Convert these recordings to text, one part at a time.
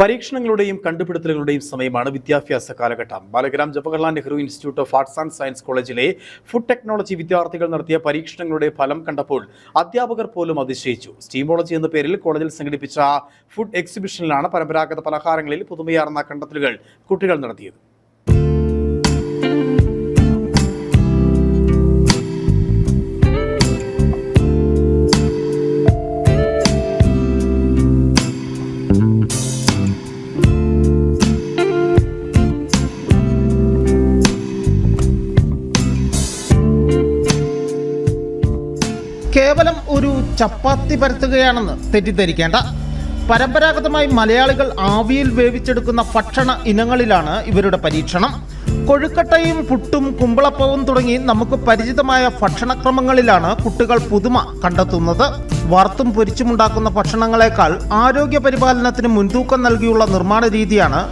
പരീക്ഷണങ്ങളുടെയും കണ്ടുപിടുത്തലുകളുടെയും സമയമാണ് വിദ്യാഭ്യാസ കാലഘട്ടം. Balagram Jawaharlal Nehru institute of arts and science കോളേജിലെ ഫുഡ് ടെക്നോളജി വിദ്യാർത്ഥികൾ നടത്തിയ പരീക്ഷണങ്ങളുടെ ഫലം കണ്ടപ്പോൾ അധ്യാപകർ പോലും അതിശയിച്ചു. സ്റ്റീമോളജി എന്ന പേരിൽ കോളേജിൽ സംഘടിപ്പിച്ച ഫുഡ് എക്സിബിഷനിലാണ് പരമ്പരാഗത പലഹാരങ്ങളിൽ പുതുമയാർന്ന കണ്ടെത്തലുകൾ കുട്ടികൾ നടത്തിയത്. കേവലം ഒരു ചപ്പാത്തി പരത്തുകയാണെന്ന് തെറ്റിദ്ധരിക്കേണ്ട. പരമ്പരാഗതമായി മലയാളികൾ ആവിയിൽ വേവിച്ചെടുക്കുന്ന ഭക്ഷണ ഇനങ്ങളിലാണ് ഇവരുടെ പരീക്ഷണം. കൊഴുക്കട്ടയും പുട്ടും കുമ്പളപ്പവും തുടങ്ങി നമുക്ക് പരിചിതമായ ഭക്ഷണക്രമങ്ങളിലാണ് കുട്ടികൾ പുതുമ കണ്ടെത്തുന്നത്. വറുത്തും പൊരിച്ചുമുണ്ടാക്കുന്ന ഭക്ഷണങ്ങളെക്കാൾ ആരോഗ്യ പരിപാലനത്തിന് മുൻതൂക്കം നൽകിയുള്ള നിർമ്മാണ രീതിയാണ്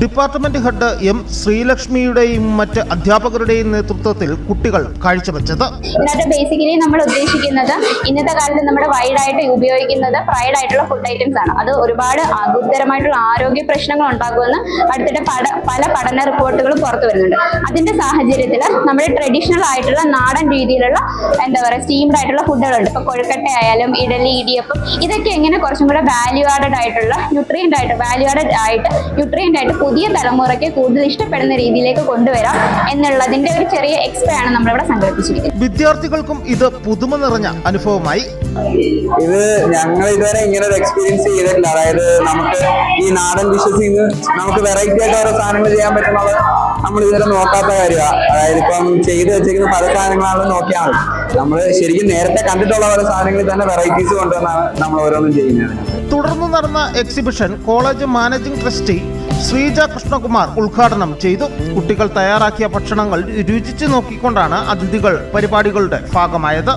ഡിപ്പാർട്ട്മെന്റ് ഹെഡ് എം ശ്രീലക്ഷ്മിയുടെയും മറ്റ് അധ്യാപകരുടെയും നേതൃത്വത്തിൽ കുട്ടികൾ കാഴ്ചവെച്ചത്. ഇന്നത്തെ ബേസിക്കലി നമ്മൾ ഉദ്ദേശിക്കുന്നത് ഇന്നത്തെ കാലത്ത് നമ്മുടെ വൈഡായിട്ട് ഉപയോഗിക്കുന്നത് ഫ്രൈഡ് ആയിട്ടുള്ള ഫുഡ് ഐറ്റംസ് ആണ്. അത് ഒരുപാട് ഗുരുതരമായിട്ടുള്ള ആരോഗ്യ പ്രശ്നങ്ങൾ ഉണ്ടാക്കുമെന്ന് അടുത്തിടെ പല പഠന റിപ്പോർട്ടുകളും പുറത്തു അതിന്റെ സാഹചര്യത്തിൽ നമ്മൾ ട്രഡീഷണൽ ആയിട്ടുള്ള നാടൻ രീതിയിലുള്ള എന്താ പറയുക സ്റ്റീംഡ് ആയിട്ടുള്ള ഫുഡുകളുണ്ട്. ഇപ്പൊ കൊഴുക്കട്ട ആയാലും ഇഡലി ഇടിയപ്പം ഇതൊക്കെ എങ്ങനെ കുറച്ചും കൂടെ വാല്യൂ ആഡഡ് ആയിട്ടുള്ള ന്യൂട്രിയന്റ് ആയിട്ട് വാല്യൂ ആഡഡ് ആയിട്ട് ന്യൂട്രിയന്റ് ആയിട്ട് പുതിയ തലമുറയ്ക്ക് കൂടുതൽ ഇഷ്ടപ്പെടുന്ന രീതിയിലേക്ക് കൊണ്ടുവരാം എന്നുള്ളതിന്റെ ഒരു ചെറിയ എക്സ്പേ ആണ് നമ്മളിവിടെ സംഘടിപ്പിച്ചിരിക്കുന്നത്. വിദ്യാർത്ഥികൾക്കും ഇത് പുതുമ നിറഞ്ഞ അനുഭവമായി. ഇത് ഞങ്ങൾ ഇതുവരെ ഇങ്ങനെ ഒരു എക്സ്പീരിയൻസ് ചെയ്തിട്ടില്ല. അതായത് നമുക്ക് ഈ നാടൻ ഡിഷസിൽ നിന്ന് നമുക്ക് വെറൈറ്റി ആയിട്ട് ഓരോ സാധനങ്ങൾ ചെയ്യാൻ പറ്റുന്നത് നമ്മൾ ഇതുവരെ നോക്കാത്ത കാര്യമാണ് അതായത് ഇപ്പം ചെയ്ത് വെച്ചിരിക്കുന്ന പല സാധനങ്ങളാണ് നോക്കിയാൽ മതി. നമ്മൾ ശരിക്കും നേരത്തെ കണ്ടിട്ടുള്ള പല സാധനങ്ങളിൽ തന്നെ വെറൈറ്റീസ് കൊണ്ടുവന്നാണ് നമ്മൾ ഓരോന്നും ചെയ്യുന്നത്. തുടർന്ന് നടന്ന exhibition college managing trustee Sreeja Krishnakumar ഉദ്ഘാടനം ചെയ്തു. കുട്ടികൾ തയ്യാറാക്കിയ ഭക്ഷണങ്ങൾ രുചിച്ചു നോക്കിക്കൊണ്ടാണ് അതിഥികൾ പരിപാടികളുടെ ഭാഗമായത്.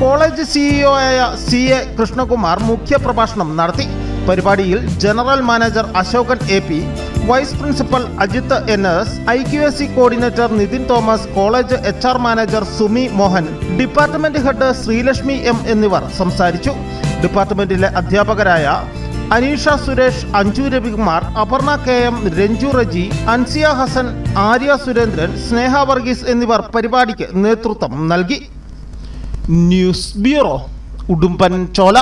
കോളേജ് സിഇഒ ആയ സി എ കൃഷ്ണകുമാർ മുഖ്യപ്രഭാഷണം നടത്തി. പരിപാടിയിൽ general manager Ashokan A P vice principal Ajith N S I Q S C coordinator Nithin Thomas college H R manager Sumi Mohan department head Sreelakshmi M എന്നിവർ സംസാരിച്ചു. ഡിപ്പാർട്ട്മെന്റിലെ അധ്യാപകരായ Aneesha Suresh Anju Ravikumar Aparna K M Ranju Reji Ansiya Hasan Arya Surendran Sneha Varghese എന്നിവർ പരിപാടിക്ക് നേതൃത്വം നൽകി. News bureau Udumbanchola.